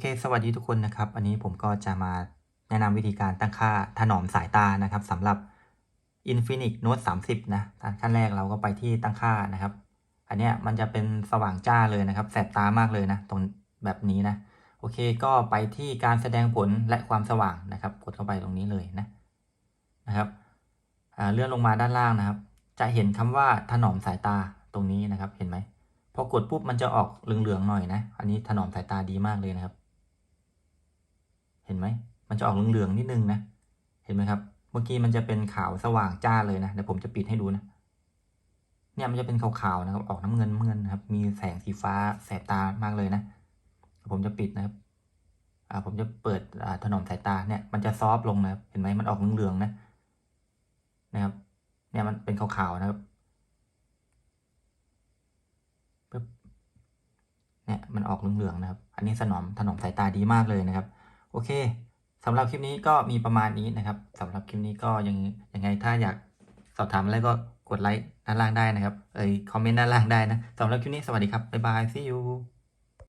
เคสวัสดีทุกคนนะครับ อันนี้ผมก็จะมาแนะนำวิธีการตั้งค่าถนอมสายตานะครับสำหรับ Infinix Note 30 นะขั้นแรกเราก็ไปที่ตั้งค่านะครับ อันเนี้ยมันจะเป็นสว่างจ้าเลยนะครับ แสบตามากเลยนะ ตรงแบบนี้นะ โอเคก็ไปที่การแสดงผลและความสว่างนะครับ กดเข้าไปตรงนี้เลยนะนะครับเลื่อนลงมาด้านล่างนะครับ จะเห็นคำว่าถนอมสายตาตรงนี้นะครับ เห็นไหมพอกดปุ๊บมันจะออกเหลืองๆหน่อยนะ อันนี้ถนอมสายตาดีมากเลยนะครับ เห็นไหม มันจะออกเหลืองๆนิดนึงนะ เห็นไหมครับ เมื่อกี้มันจะเป็นขาวสว่างจ้าเลยนะ เดี๋ยวผมจะปิดให้ดูนะ เนี่ยมันจะเป็นขาวๆนะครับ ออกน้ำเงินเงินนะครับ มีแสงสีฟ้าแสบตามากเลยนะ ผมจะปิดนะครับ อ่า ผมจะเปิดอ่าถนอมสายตา เนี่ย มันจะซอฟต์ลงนะครับ เห็นไหมมันออกเหลืองๆนะ นะครับ เนี่ยมันเป็นขาวๆนะครับปึ๊บเนี่ยมันออกเหลืองๆนะครับ อันนี้สนอมถนอมสายตาดีมากเลยนะครับ โอเคสำหรับคลิปนี้ก็มีประมาณนี้นะครับสำหรับคลิปนี้ก็ยังยังไงถ้าอยากสอบถามอะไรก็กดไลค์ด้านล่างได้นะครับเอ้ยคอมเมนต์ด้านล่างได้นะสำหรับคลิปนี้สวัสดีครับบ๊ายบาย see you